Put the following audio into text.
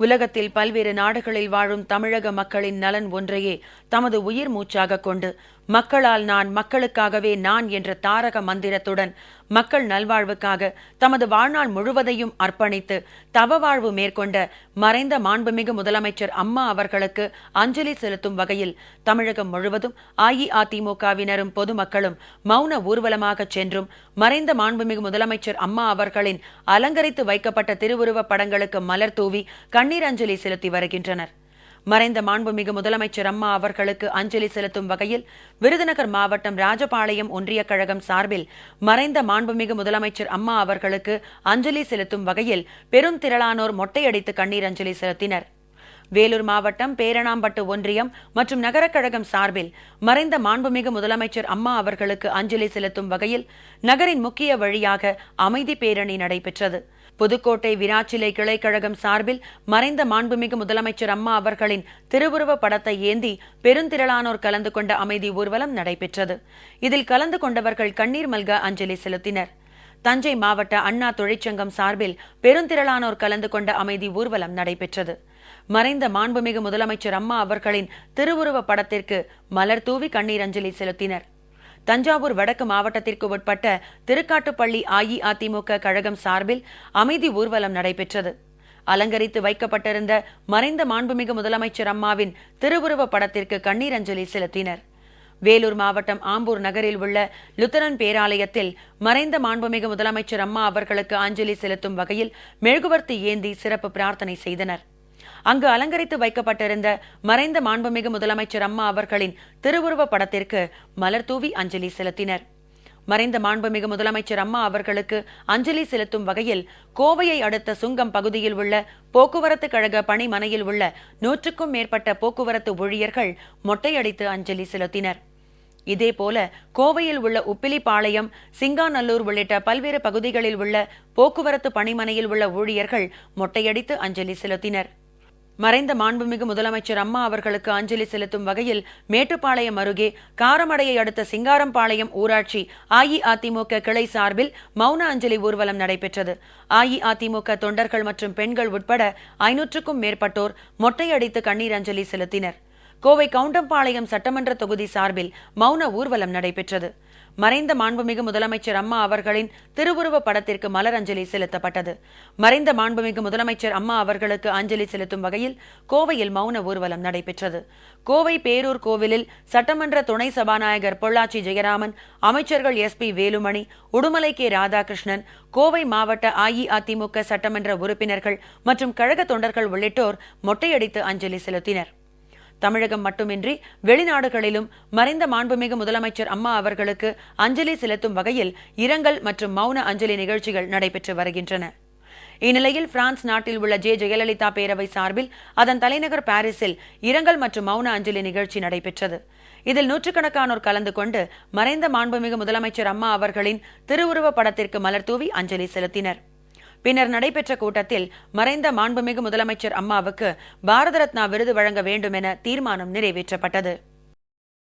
உலகத்தில் பல்வேறு நாடுகளில் வாழும் தமிழக மக்களின் நலன் ஒன்றையே தமது உயிர் மூச்சாக கொண்டு மக்களால் நான் மக்களுக்காகவே நான் என்ற தாரக மந்திரத்துடன் மக்கள் நல்வாழ்வுக்காக தமது வாழ்நாள் முழுவதையும் அர்ப்பணித்து தவ வாழ்வு மேற்கொண்ட மறைந்த மாண்புமிகு முதலமைச்சர் அம்மா அவர்களுக்கு அஞ்சலி செலுத்தும் வகையில் தமிழகம் முழுவதும் அஇஅதிமுகவினரும் பொதுமக்களும் மௌன ஊர்வலமாக சென்றும் மறைந்த மாண்புமிகு முதலமைச்சர் அம்மா அவர்களின் அலங்கரித்து வைக்கப்பட்ட திருவுருவ படங்களுக்கு மலர் தூவி கண்ணீர் அஞ்சலி செலுத்தி வருகின்றனர். மறைந்த மாண்புமிகு முதலமைச்சர் அம்மா அவர்களுக்கு அஞ்சலி செலுத்தும் வகையில் விருதுநகர் மாவட்டம் ராஜபாளையம் ஒன்றிய கழகம் சார்பில் மறைந்த மாண்புமிகு முதலமைச்சர் அம்மா அவர்களுக்கு அஞ்சலி செலுத்தும் வகையில் பெரும் திரளானோர் மொட்டையடித்து கண்ணீர் அஞ்சலி செலுத்தினர். வேலூர் மாவட்டம் பேரணாம்பட்டு ஒன்றியம் மற்றும் நகரக் கழகம் சார்பில் மறைந்த மாண்புமிகு முதலமைச்சர் அம்மா அவர்களுக்கு அஞ்சலி செலுத்தும் வகையில் நகரின் முக்கிய வழியாக அமைதி பேரணி நடைபெற்றது. புதுக்கோட்டை விராச்சிலை கிளைக்கழகம் சார்பில் மறைந்த மாண்புமிகு முதலமைச்சர் அம்மா அவர்களின் திருவுருவ படத்தை ஏந்தி பெருந்திரளானோர் கலந்து கொண்ட அமைதி ஊர்வலம் நடைபெற்றது. இதில் கலந்து கொண்டவர்கள் கண்ணீர் மல்க அஞ்சலி செலுத்தினர். தஞ்சை மாவட்ட அண்ணா தொழிற்சங்கம் சார்பில் பெருந்திரளானோர் கலந்து கொண்ட அமைதி ஊர்வலம் நடைபெற்றது. மறைந்த மாண்புமிகு முதலமைச்சர் அம்மா அவர்களின் திருவுருவ படத்திற்கு மலர் தூவி கண்ணீர் அஞ்சலி செலுத்தினர். தஞ்சாவூர் வடக்கு மாவட்டத்திற்கு உட்பட்ட திருக்காட்டுப்பள்ளி அஇஅதிமுக கழகம் சார்பில் அமைதி ஊர்வலம் நடைபெற்றது. அலங்கரித்து வைக்கப்பட்டிருந்த மறைந்த மாண்புமிகு முதலமைச்சர் அம்மாவின் திருவுருவ படத்திற்கு கண்ணீர் அஞ்சலி செலுத்தினர். வேலூர் மாவட்டம் ஆம்பூர் நகரில் உள்ள லுத்தரன் பேராலயத்தில் மறைந்த மாண்புமிகு முதலமைச்சர் அம்மா அவர்களுக்கு அஞ்சலி செலுத்தும் வகையில் மெழுகுவர்த்தி ஏந்தி சிறப்பு பிரார்த்தனை செய்தனர். அங்கு அலங்கரித்து வைக்கப்பட்டிருந்த மறைந்த மாண்புமிகு முதலமைச்சர் அம்மா அவர்களின் திருவுருவ படத்திற்கு மலர் தூவி அஞ்சலி செலுத்தினர். மறைந்த மாண்புமிகு முதலமைச்சர் அம்மா அவர்களுக்கு அஞ்சலி செலுத்தும் வகையில் கோவையை அடுத்த சுங்கம் பகுதியில் உள்ள போக்குவரத்து கழக பணிமனையில் உள்ள நூற்றுக்கும் மேற்பட்ட போக்குவரத்து ஊழியர்கள் மொட்டையடித்து அஞ்சலி செலுத்தினர். இதேபோல கோவையில் உள்ள உப்பிலிப்பாளையம் சிங்காநல்லூர் உள்ளிட்ட பல்வேறு பகுதிகளில் உள்ள போக்குவரத்து பணிமனையில் உள்ள ஊழியர்கள் மொட்டையடித்து அஞ்சலி செலுத்தினர். மறைந்த மாண்புமிகு முதலமைச்சர் அம்மா அவர்களுக்கு அஞ்சலி செலுத்தும் வகையில் மேட்டுப்பாளையம் அருகே காரமடையை அடுத்த சிங்காரம்பாளையம் ஊராட்சி அஇஅதிமுக கிளை சார்பில் மௌன அஞ்சலி ஊர்வலம் நடைபெற்றது. அஇஅதிமுக தொண்டர்கள் மற்றும் பெண்கள் உட்பட ஐநூற்றுக்கும் மேற்பட்டோர் மொட்டையடித்து கண்ணீர் அஞ்சலி செலுத்தினர். கோவை கவுண்டம்பாளையம் சட்டமன்ற தொகுதி சார்பில் மௌன ஊர்வலம் நடைபெற்றது. மறைந்த மாண்புமிகு முதலமைச்சர் அம்மா அவர்களின் திருவுருவ படத்திற்கு மலர் அஞ்சலி செலுத்தப்பட்டது. மறைந்த மாண்புமிகு முதலமைச்சர் அம்மா அவர்களுக்கு அஞ்சலி செலுத்தும் வகையில் கோவையில் மௌன ஊர்வலம் நடைபெற்றது. கோவை பேரூர் கோவிலில் சட்டமன்ற துணை சபாநாயகர் பொள்ளாச்சி ஜெயராமன் அமைச்சர்கள் S P Velumani Udumalai K Radhakrishnan Kovai மாவட்ட அஇஅதிமுக சட்டமன்ற உறுப்பினர்கள் மற்றும் கழக தொண்டர்கள் உள்ளிட்டோர் மொட்டையடித்து அஞ்சலி செலுத்தினர். தமிழகம் மட்டுமின்றி வெளிநாடுகளிலும் மறைந்த மாண்புமிகு முதலமைச்சர் அம்மா அவர்களுக்கு அஞ்சலி செலுத்தும் வகையில் இரங்கல் மற்றும் மௌன அஞ்சலி நிகழ்ச்சிகள் நடைபெற்று வருகின்றன. இந்நிலையில் பிரான்ஸ் நாட்டில் உள்ள ஜே. ஜெயலலிதா பேரவை சார்பில் அதன் தலைநகர் பாரிஸில் இரங்கல் மற்றும் மௌன அஞ்சலி நிகழ்ச்சி நடைபெற்றது. இதில் நூற்றுக்கணக்கானோர் கலந்து கொண்டு மறைந்த மாண்புமிகு முதலமைச்சர் அம்மா அவர்களின் திருவுருவ படத்திற்கு மலர் தூவி அஞ்சலி செலுத்தினர். பின்னர் நடைபெற்ற கூட்டத்தில் மறைந்த மாண்புமிகு முதலமைச்சர் அம்மாவுக்கு பாரத ரத்னா விருது வழங்க வேண்டும் என தீர்மானம் நிறைவேற்றப்பட்டது.